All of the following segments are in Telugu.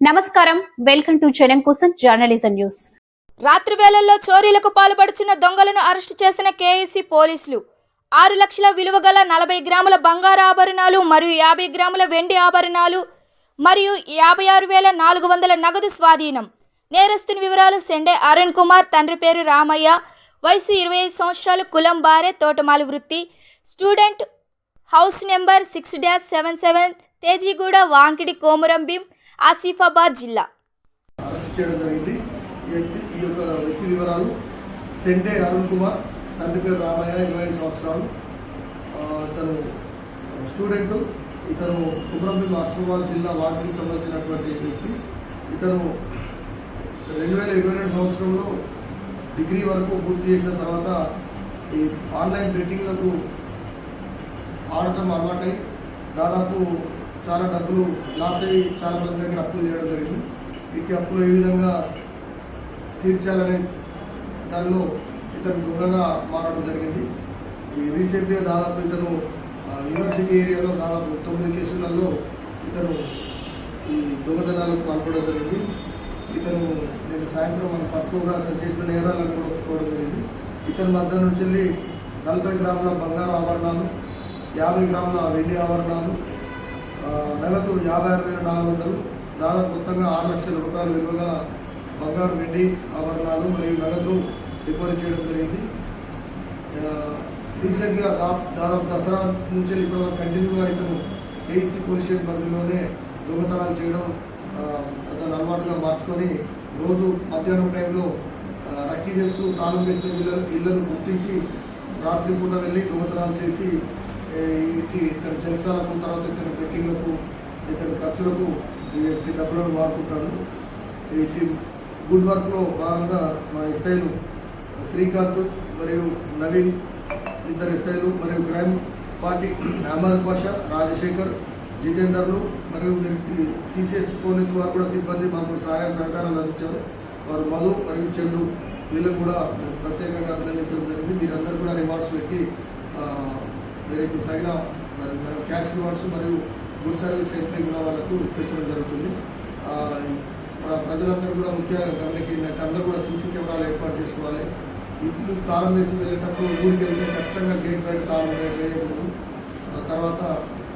నమస్కారం. వెల్కమ్ టు జనం కోసం జర్నలిజం న్యూస్. రాత్రి వేళల్లో చోరీలకు పాల్పడుచున్న దొంగలను అరెస్టు చేసిన కేఏసీ పోలీసులు. ఆరు లక్షల విలువ గల నలభై గ్రాముల బంగారు ఆభరణాలు మరియు యాభై గ్రాముల వెండి ఆభరణాలు మరియు యాభై ఆరు వేల నాలుగు వందల నగదు స్వాధీనం. నేరస్తుని వివరాలు సెండే అరుణ్ కుమార్ తండ్రి పేరు రామయ్య. వయసు ఇరవై ఐదు సంవత్సరాలు కులం బారే తోటమాలి వృత్తి. Student house number six dash seven seven Tejiguda Wankidi Komaram Bheem. Asifabad జిల్లా. చేయడం జరిగింది. ఈ ఈ యొక్క వ్యక్తి వివరాలు సెండే అరుణ్ కుమార్ తండ్రి పేరు రామయ్య ఇరవై ఐదు సంవత్సరాలు. ఇతను స్టూడెంట్ ఇతను కుమ్రంభీం ఆసిఫాబాద్ జిల్లా వాకికి సంబంధించినటువంటి వ్యక్తి. ఇతను రెండు వేల ఇరవై రెండు సంవత్సరంలో డిగ్రీ వరకు పూర్తి చేసిన తర్వాత ఈ ఆన్లైన్ బెట్టింగ్లకు ఆడటం అలవాటై దాదాపు చాలా డబ్బులు లాస్ అయ్యి చాలా మంది దగ్గర అప్పులు చేయడం జరిగింది. ఇట్టి అప్పులు ఏ విధంగా తీర్చాలనే దానిలో ఇతను దొంగగా మారడం జరిగింది. ఈ రీసెంట్గా దాదాపు ఇతను ఆ, యూనివర్సిటీ ఏరియాలో దాదాపు తొమ్మిది కేసులలో ఇతను ఈ దొంగతనాలకు పాల్పడడం జరిగింది. ఇతను నేను సాయంత్రం మనం పట్టుకోగా అతను చేసిన నేరాలను కూడా ఒప్పుకోవడం జరిగింది. ఇతని మధ్య నుంచి వెళ్ళి నలభై గ్రాముల బంగారు ఆభరణాలు యాభై గ్రాముల వెండి ఆభరణాలు నగదు యాభై ఆరు వేల నాలుగు వందలు. దాదాపు మొత్తంగా ఆరు లక్షల రూపాయలు విలువ బంగారు వెండి ఆభరణాలు మరియు నగదు డిపాజిట్ చేయడం జరిగింది. రీసెంట్గా దా- దాదాపు దసరా నుంచి ఇప్పుడు కంటిన్యూగా ఇతను ఏసీ పోలీస్ స్టేషన్ పరిధిలోనే దొంగతనాలు చేయడం అతను అలవాటుగా మార్చుకొని రోజు మధ్యాహ్నం టైంలో రక్కీ చేస్తూ తాళం వేసిన ఇళ్ళను గుర్తించి గుర్తించి రాత్రిపూట వెళ్ళి దొంగతనాలు చేసి ఇటు ఇతను జలసాలకు తర్వాత ఇతని బెట్టింగ్లకు ఇతని ఖర్చులకు ఈ డబ్బులను వాడుకుంటాను ఈ గుడ్ వర్క్లో భాగంగా మా ఎస్ఐలు శ్రీకాంత్ మరియు నవీన్ ఇద్దరు ఎస్ఐలు మరియు క్రైమ్ పార్టీ అహ్మద్ పాషా రాజశేఖర్ జితేందర్లు మరియు సిసిఎస్ పోలీసు వారు కూడా సిబ్బంది మాకు సహాయ సహకారాలు అందించారు. వారు మధు మరియు చెల్లు వీళ్ళని కూడా ప్రత్యేకంగా అభినందించడం జరిగింది. వీరందరూ కూడా రివార్డ్స్ పెట్టి రేపు తగిన క్యాష్ రివార్డ్స్ మరియు గుడ్ సర్వీస్ ఎంట్రీ కూడా వాళ్ళకు ఇప్పించడం జరుగుతుంది. మన ప్రజలందరూ కూడా ముఖ్య గమనికి ఏంటంటే అందరూ కూడా సీసీ కెమెరాలు ఏర్పాటు చేసుకోవాలి. ఇంట్లో తాళం వేసి వెళ్ళేటప్పుడు ఊరికి వెళ్తే ఖచ్చితంగా గేట్ బయట తాళం వేయకూడదు. తర్వాత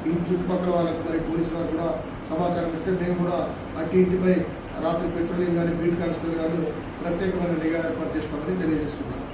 ఇంటి చుట్టుపక్కల వాళ్ళకి మరి పోలీసు వారు కూడా సమాచారం ఇస్తే మేము కూడా అట్టి ఇంటిపై రాత్రి పెట్రోలింగ్ కానీ బీట్ కానిస్టేబుల్ కానీ ప్రత్యేకమైన నిఘా ఏర్పాటు చేస్తామని తెలియజేస్తున్నాను